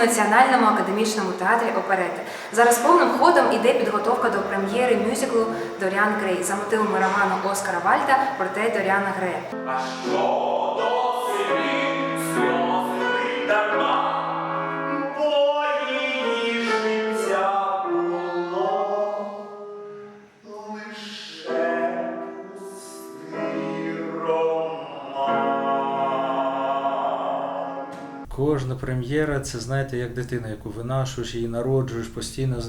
Національному академічному театрі оперети. Зараз повним ходом іде підготовка до прем'єри мюзиклу Доріан Грей за мотивами роману Оскара Вальда «Портрет Доріана Грея. Кожна прем'єра це знаєте, як дитина, яку винашуєш, її народжуєш, постійно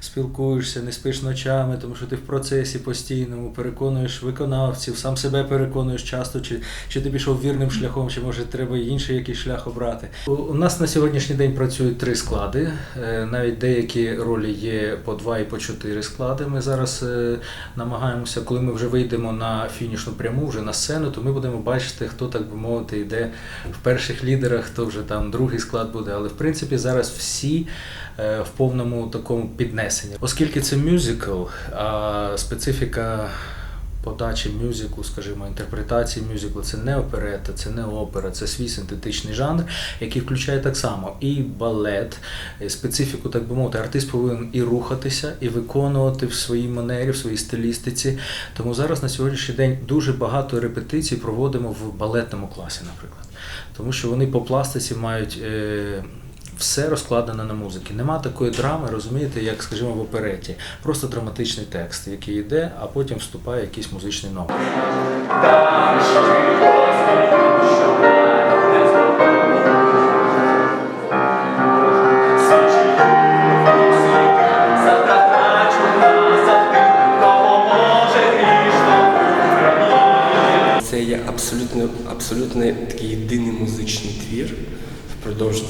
спілкуєшся, не спиш ночами, тому що ти в процесі постійному переконуєш виконавців, сам себе переконуєш часто, чи, чи ти пішов вірним шляхом, чи може треба інший якийсь шлях обрати. У, у нас на сьогоднішній день працюють три склади. Е, Навіть деякі ролі є по два і по чотири склади. Ми зараз е, намагаємося, коли ми вже вийдемо на фінішну пряму, вже на сцену, то ми будемо бачити, хто так би мовити йде в перших лідерах, хто вже там другий склад буде. Але в принципі зараз всі е, в повному такому піднесенні. Оскільки це мюзикл, а специфіка. Подачі мюзиклу, скажімо, інтерпретації мюзиклу це не оперета, це не опера, це свій синтетичний жанр, який включає так само і балет, і специфіку, так би мовити, артист повинен і рухатися, і виконувати в своїй манері, в своїй стилістиці. Тому зараз на сьогоднішній день дуже багато репетицій проводимо в балетному класі, наприклад. Тому що вони по пластиці мають. Все розкладено на музики. Нема такої драми, розумієте, як, скажімо, в опереті. Просто драматичний текст, який йде, а потім вступає якийсь музичний номер.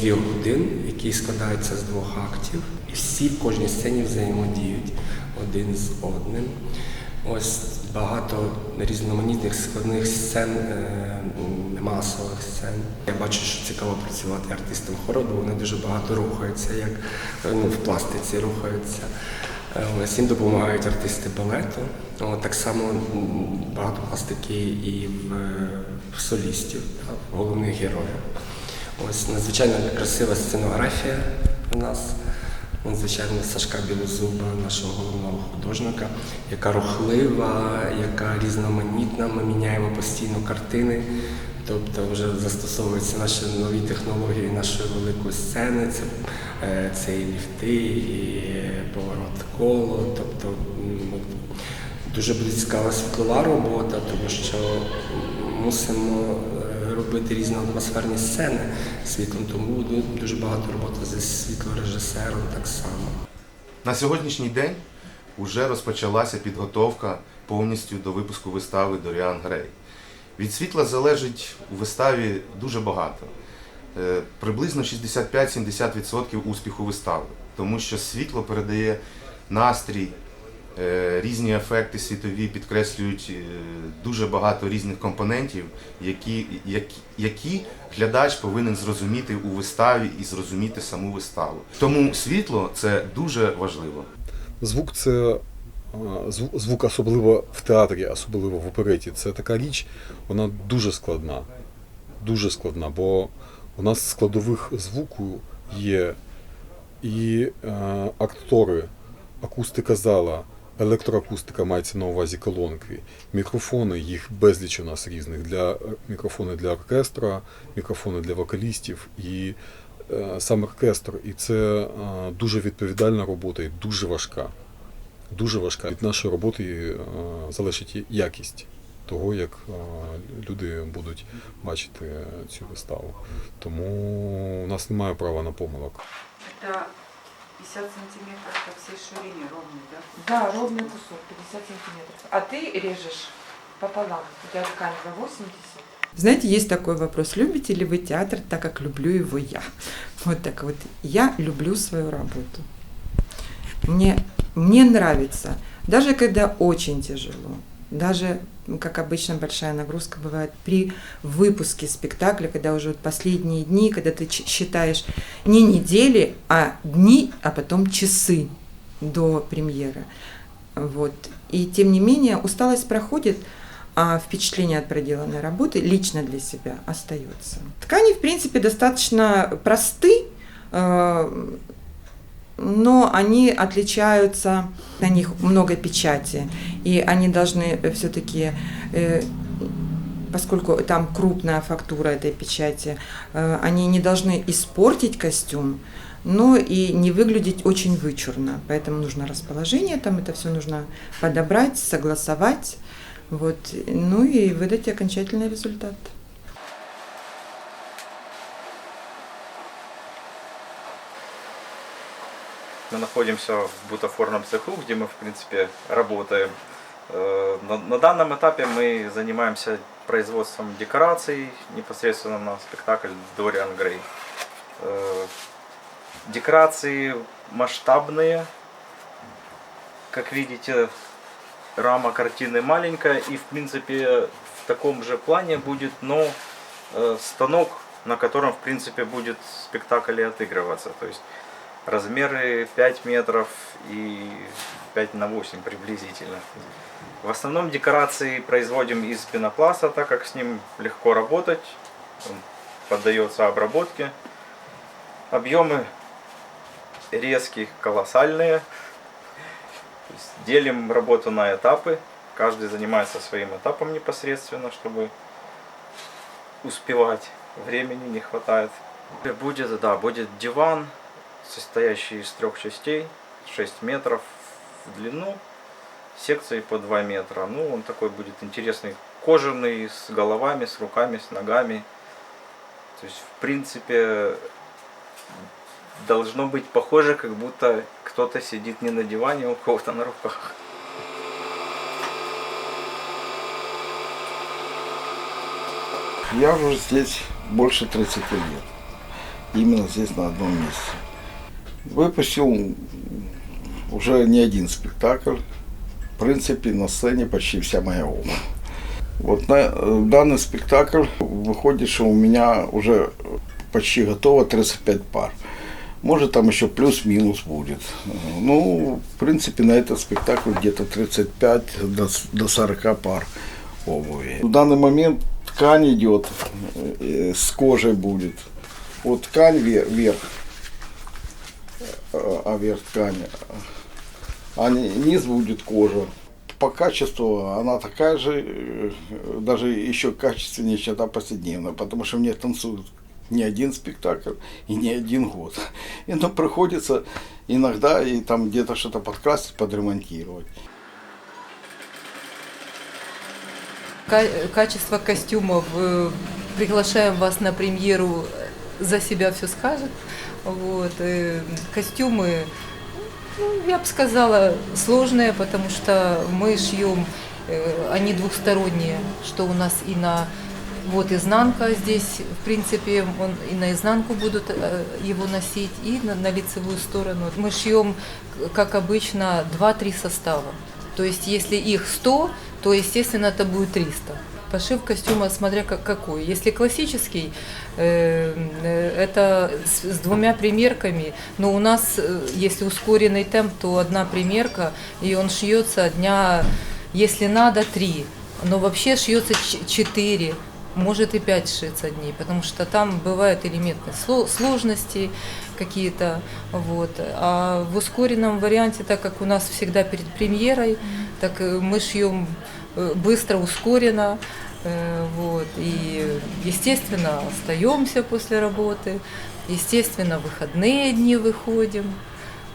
Двох годин, який складається з двох актів. І всі в кожній сцені взаємодіють один з одним. Ось багато різноманітних складних сцен, е, масових сцен. Я бачу, що цікаво працювати артистам хору, бо вони дуже багато рухаються, як ну, в пластиці рухаються. Е, Ось їм допомагають артисти балету. Так само багато пластики і в, е, солістів, головних героїв. Ось надзвичайно красива сценографія у нас. Надзвичайно Сашка Білозуба, нашого головного художника, яка рухлива, яка різноманітна. Ми міняємо постійно картини. Тобто вже застосовуються наші нові технології нашої великої сцени. Це, е, це і ліфти, і поворот коло. Тобто дуже цікава світлова робота, тому що мусимо робити різні атмосферні сцени світлом, тому дуже багато роботи зі світлорежисером так само. На сьогоднішній день вже розпочалася підготовка повністю до випуску вистави Доріан Грей. Від світла залежить у виставі дуже багато. Е, Приблизно 65-70% успіху вистави, тому що світло передає настрій, різні ефекти світові підкреслюють е, дуже багато різних компонентів, які, які, які глядач повинен зрозуміти у виставі і зрозуміти саму виставу. Тому світло це дуже важливо. Звук це звук, особливо в театрі, особливо в опереті. Це така річ, вона дуже складна. Дуже складна, бо у нас складових звуку є і е, актори, акустика зала, електроакустика мається на увазі колонки, мікрофони, їх безліч у нас різних. Для мікрофони для оркестра, мікрофони для вокалістів і е, сам оркестр. І це е, дуже відповідальна робота і дуже важка. Дуже важка. Від нашої роботи е, залежить якість того, як е, люди будуть бачити цю виставу. Тому у нас немає права на помилок. Это 50 сантиметров по всей ширине ровный, да? Да, ровный кусок, 50 сантиметров. А ты режешь пополам. У тебя ткань за 80. Знаете, есть такой вопрос. Любите ли вы театр так, как люблю его я? Вот так вот. Я люблю свою работу. Мне, мне нравится. Даже когда очень тяжело. Даже, как обычно, большая нагрузка бывает при выпуске спектакля, когда уже вот последние дни, когда ты считаешь не недели, а дни, а потом часы до премьеры. Вот. И тем не менее усталость проходит, а впечатление от проделанной работы лично для себя остается. Ткани, в принципе, достаточно просты, Э, но они отличаются, на них много печати, и они должны все-таки, поскольку там крупная фактура этой печати, э, они не должны испортить костюм, но и не выглядеть очень вычурно. Поэтому нужно расположение, там это все нужно подобрать, согласовать, вот, ну и выдать окончательный результат. Мы находимся в бутафорном цеху, где мы, в принципе, работаем. Э, На, на данном этапе мы занимаемся производством декораций непосредственно на спектакль Дориан Грей. Э, Декорации масштабные. Как видите, рама картины маленькая и, в принципе, в таком же плане будет, но э, станок, на котором, в принципе, будет спектакль и отыгрываться. То есть размеры 5 метров и 5 на 8 приблизительно. В основном декорации производим из пенопласта, так как с ним легко работать, поддается обработке. Объемы резкие, колоссальные. Делим работу на этапы, каждый занимается своим этапом непосредственно, чтобы успевать. Времени не хватает. Будет, да, будет диван, состоящий из трех частей, 6 метров в длину, секции по 2 метра. Ну, он такой будет интересный, кожаный, с головами, с руками, с ногами. То есть, в принципе, должно быть похоже, как будто кто-то сидит не на диване, а у кого-то на руках. Я уже здесь больше 30 лет. Именно здесь на одном месте. Выпустил уже не один спектакль. В принципе, на сцене почти вся моя ома. Вот на э, данный спектакль выходит, что у меня уже почти готово 35 пар. Может, там еще плюс-минус будет. Ну, в принципе, на этот спектакль где-то 35 до до 40 пар обуви. В данный момент ткань идет, э, с кожей будет. Вот ткань ве- вверх, э, а низ будет кожа. По качеству она такая же, э, даже еще качественнее, чем та повседневная, потому что мне танцуют не один спектакль и не один год. И нам приходится иногда и там где-то что-то подкрасить, подремонтировать. Ка- качество костюмов. э, Приглашаем вас на премьеру. За себя все скажет. Вот. э, Костюмы, ну, я бы сказала, сложные, потому что мы шьем, э, они двухсторонние, что у нас и на вот изнанка здесь, в принципе, он и на изнанку будут э, его носить, и на, на лицевую сторону. Мы шьем, к- как обычно, 2-3 состава. То есть, если их 100, то, естественно, это будет 300. Пошив костюма, смотря как, какой. Если классический, э, э, это с, двумя примерками, но у нас, э, если ускоренный темп, то одна примерка, и он шьется дня, если надо, три. Но вообще шьется четыре, может и пять шиться дней, потому что там бывают элементы сло- сложности какие-то. Вот. А в ускоренном варианте, так как у нас всегда перед премьерой, так мы шьем быстро, ускоренно. Э, Вот. И, естественно, остаемся после работы. Естественно, в выходные дни выходим.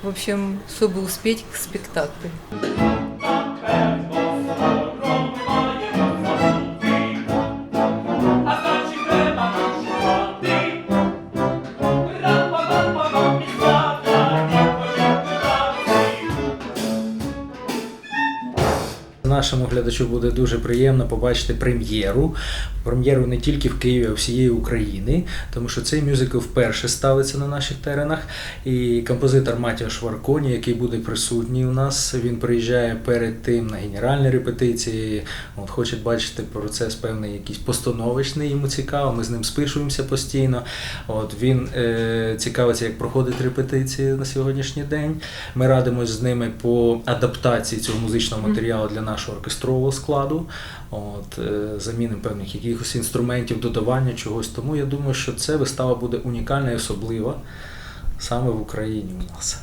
В общем, чтобы успеть к спектаклю. Нашому глядачу буде дуже приємно побачити прем'єру. Прем'єру не тільки в Києві, а всієї України, тому що цей мюзикл вперше ставиться на наших теренах. І композитор Матіо Шварконі, який буде присутній у нас, він приїжджає перед тим на генеральні репетиції. От хоче бачити процес певний якийсь постановочний, йому цікаво. Ми з ним спишуємося постійно. От він е, цікавиться, як проходить репетиції на сьогоднішній день. Ми радимось з ними по адаптації цього музичного матеріалу для нашого оркестрового складу. От, е, замінимо певних якихось інструментів, додавання чогось. Тому я думаю, що це вистава буде унікальна і особлива. саме в Україні у нас.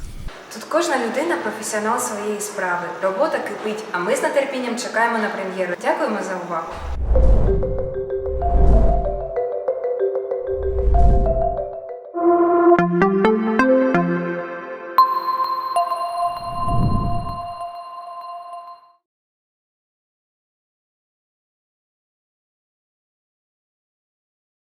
Тут кожна людина професіонал своєї справи. Робота кипить, а ми з нетерпінням чекаємо на прем'єру. Дякуємо за увагу.